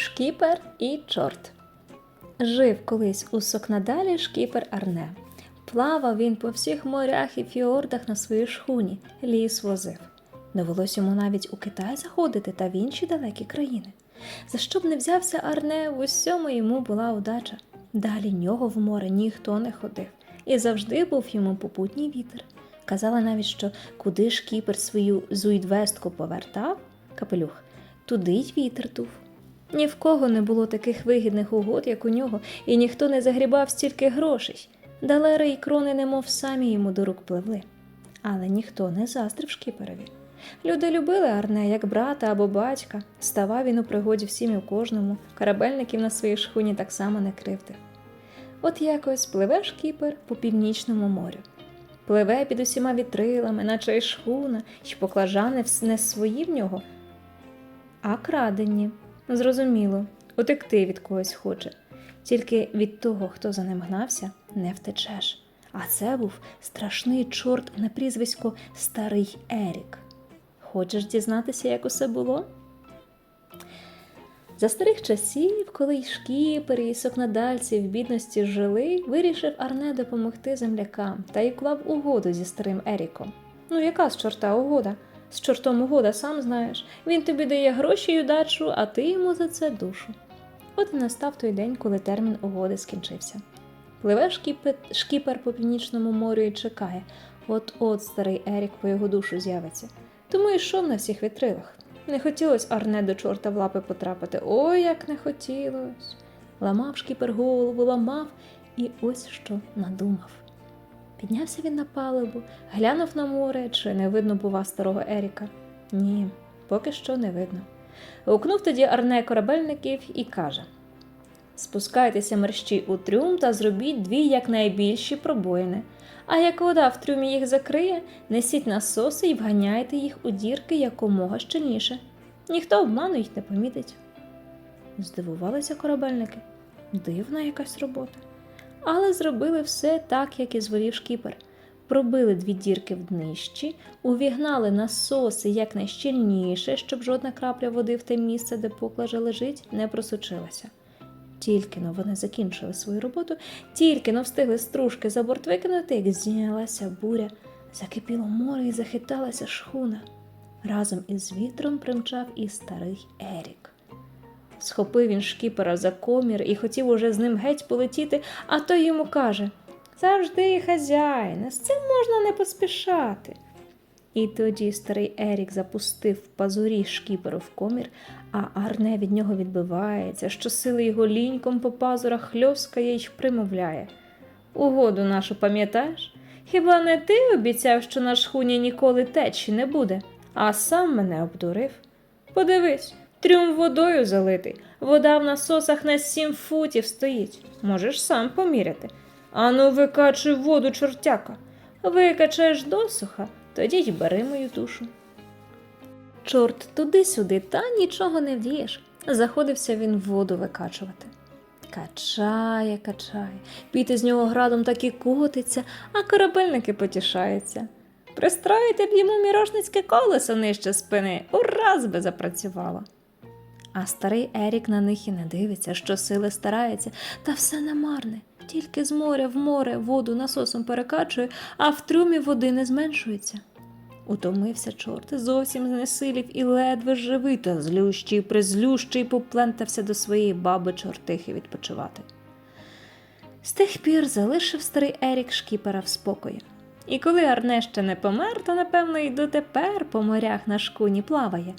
Шкіпер і чорт. Жив колись у Сокнадалі шкіпер Арне. Плавав він по всіх морях і фіордах на своїй шхуні, ліс возив. Довелось йому навіть у Китай заходити та в інші далекі країни. За що б не взявся Арне, в усьому йому була удача. Далі нього в море ніхто не ходив, і завжди був йому попутній вітер. Казали навіть, що куди шкіпер свою зуйдвестку повертав, капелюх, туди й вітер тув. Ні в кого не було таких вигідних угод, як у нього, і ніхто не загрібав стільки грошей. Далери й крони, немов самі йому до рук пливли. Але ніхто не заздрив шкіперові. Люди любили Арне як брата або батька. Ставав він у пригоді всім і у кожному, корабельників на своїй шхуні так само не кривдив. От якось пливе шкіпер по північному морю. Пливе під усіма вітрилами, наче й шхуна, й поклажани не свої в нього, а крадені. Зрозуміло, утекти від когось хоче. Тільки від того, хто за ним гнався, не втечеш. А це був страшний чорт на прізвисько Старий Ерік. Хочеш дізнатися, як усе було? За старих часів, коли й шкіпери і сокнадальці в бідності жили, вирішив Арне допомогти землякам та й уклав угоду зі старим Еріком. Ну, яка з чорта угода? З чортом угода, сам знаєш. Він тобі дає гроші й удачу, а ти йому за це душу. От і настав той день, коли термін угоди скінчився. Пливе шкіпер, по північному морю і чекає. От-от старий Ерік по його душу з'явиться. Тому йшов на всіх вітрилах. Не хотілось Арне до чорта в лапи потрапити. Ой, як не хотілось. Ламав шкіпер голову, ламав, і ось що надумав. Піднявся він на палубу, глянув на море, чи не видно бува старого Еріка. Ні, поки що не видно. Гукнув тоді Арне корабельників і каже: Спускайтеся мерщій у трюм та зробіть дві якнайбільші пробоїни. А як вода в трюмі їх закриє, несіть насоси і вганяйте їх у дірки якомога щільніше. Ніхто обману їх не помітить. Здивувалися корабельники. Дивна якась робота. Але зробили все так, як і звелів шкіпер. Пробили дві дірки в днищі, увігнали насоси якнайщільніше, щоб жодна крапля води в те місце, де поклажа лежить, не просочилася. Тільки но вони закінчили свою роботу, тільки но встигли стружки за борт викинути, як знялася буря, закипіло море і захиталася шхуна. Разом із вітром примчав і старий Ерік. Схопив він шкіпера за комір і хотів уже з ним геть полетіти, а той йому каже Завжди, хазяїне, з цим можна не поспішати. І тоді старий Ерік запустив пазурі шкіперу в комір, а Арне від нього відбивається, що сили його ліньком по пазурах хльоскає й примовляє. Угоду нашу пам'ятаєш? Хіба не ти обіцяв, що на шхуні ніколи течі не буде, а сам мене обдурив? Подивись, трюм водою залитий, вода в насосах на сім футів стоїть. Можеш сам поміряти. Ану, викачуй воду, чортяка. Викачаєш досуха, тоді й бери мою душу. Чорт туди-сюди, та нічого не вдієш. Заходився він воду викачувати. Качає, качає, піти з нього градом так і котиться, а корабельники потішаються. Пристроїти б йому мірошницьке колесо нижче спини, ураз би запрацювало. А старий Ерік на них і не дивиться, що сили старається, та все намарне. Тільки з моря в море воду насосом перекачує, а в трюмі води не зменшується. Утомився чорт, зовсім знесилів і ледве живий, та злющий, призлющий поплентався до своєї баби чортихи відпочивати. З тих пір залишив старий Ерік шкіпера в спокої. І коли Арне ще не помер, то, напевно, й дотепер по морях на шкуні плаває.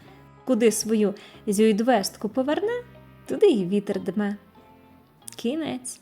Куди свою зюйдвестку поверне, туди й вітер дме. Кінець.